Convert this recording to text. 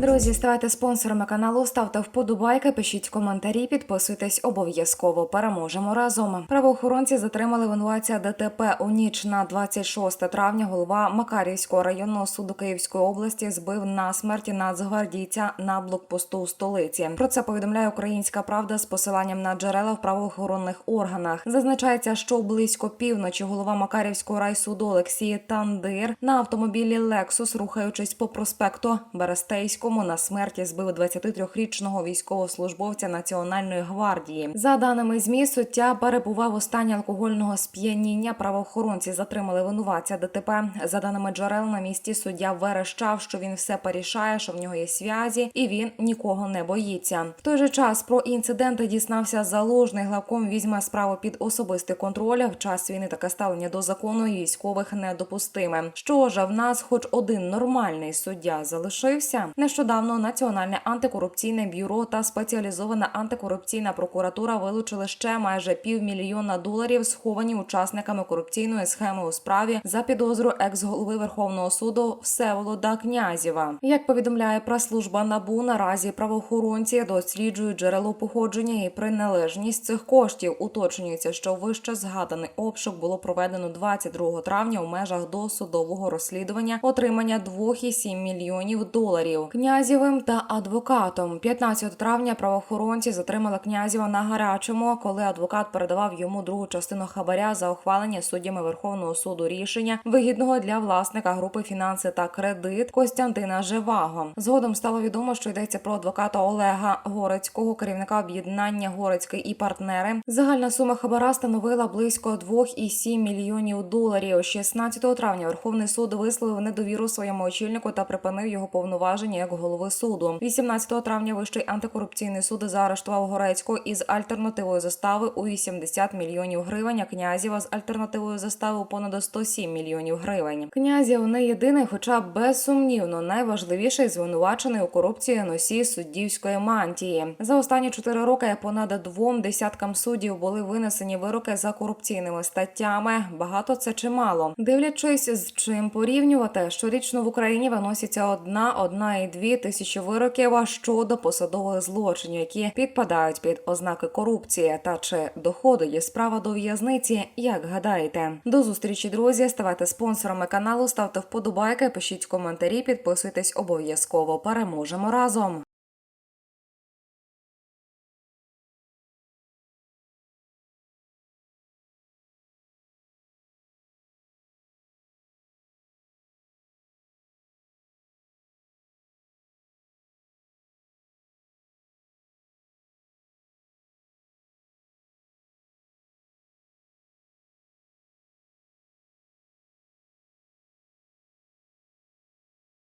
Друзі, ставайте спонсорами каналу, ставте вподобайки, пишіть коментарі, підписуйтесь обов'язково. Переможемо разом. Правоохоронці затримали винуватця ДТП у ніч на 26 травня. Голова Макарівського районного суду Київської області збив на смерті нацгвардійця на блокпосту у столиці. Про це повідомляє Українська Правда з посиланням на джерела в правоохоронних органах. Зазначається, що близько півночі голова Макарівського райсуду Олексій Тандир на автомобілі Lexus, рухаючись по проспекту Берестейському, на смерті збив 23-річного військовослужбовця Національної гвардії. За даними ЗМІ, суття перебував у стані алкогольного сп'яніння. Правоохоронці затримали винуватця ДТП. За даними джерел на місці, суддя верещав, що він все порішає, що в нього є зв'язі, і він нікого не боїться. В той же час про інциденти дізнався залужний. Главком візьме справу під особистий контроль. В час війни таке ставлення до закону військових недопустиме. Що ж, в нас, хоч один нормальний суддя залишився. Нещодавно Національне антикорупційне бюро та спеціалізована антикорупційна прокуратура вилучили ще майже півмільйона доларів, сховані учасниками корупційної схеми у справі за підозру екс-голови Верховного суду Всеволода Князєва. Як повідомляє прес-служба НАБУ, наразі правоохоронці досліджують джерело походження і приналежність цих коштів. Уточнюється, що вище згаданий обшук було проведено 22 травня у межах досудового розслідування отримання 2,7 мільйонів доларів князєвим та адвокатом. 15 травня правоохоронці затримали князєва на гарячому, коли адвокат передавав йому другу частину хабаря за ухвалення суддями Верховного суду рішення вигідного для власника групи фінанси та кредит Костянтина Живаго. Згодом стало відомо, що йдеться про адвоката Олега Горецького, керівника об'єднання Горецький і партнери. Загальна сума хабара становила близько 2,7 мільйонів доларів. 16 травня Верховний суд висловив недовіру своєму очільнику та припинив його повноваження як голови суду. 18 травня Вищий антикорупційний суд заарештував Горецького із альтернативою застави у 80 мільйонів гривень. А князєва з альтернативою застави у понад 107 мільйонів гривень. Князєв не єдиний, хоча безсумнівно найважливіший звинувачений у корупції носій суддівської мантії. За останні чотири роки понад двом десяткам суддів були винесені вироки за корупційними статтями. Багато це чи мало. Дивлячись, з чим порівнювати, щорічно в Україні виноситься одна, одна і дві тисячі вироків щодо посадових злочинів, які підпадають під ознаки корупції. Та чи доходить справа до в'язниці? Як гадаєте? До зустрічі, друзі. Ставайте спонсорами каналу, ставте вподобайки, пишіть коментарі, підписуйтесь обов'язково. Переможемо разом.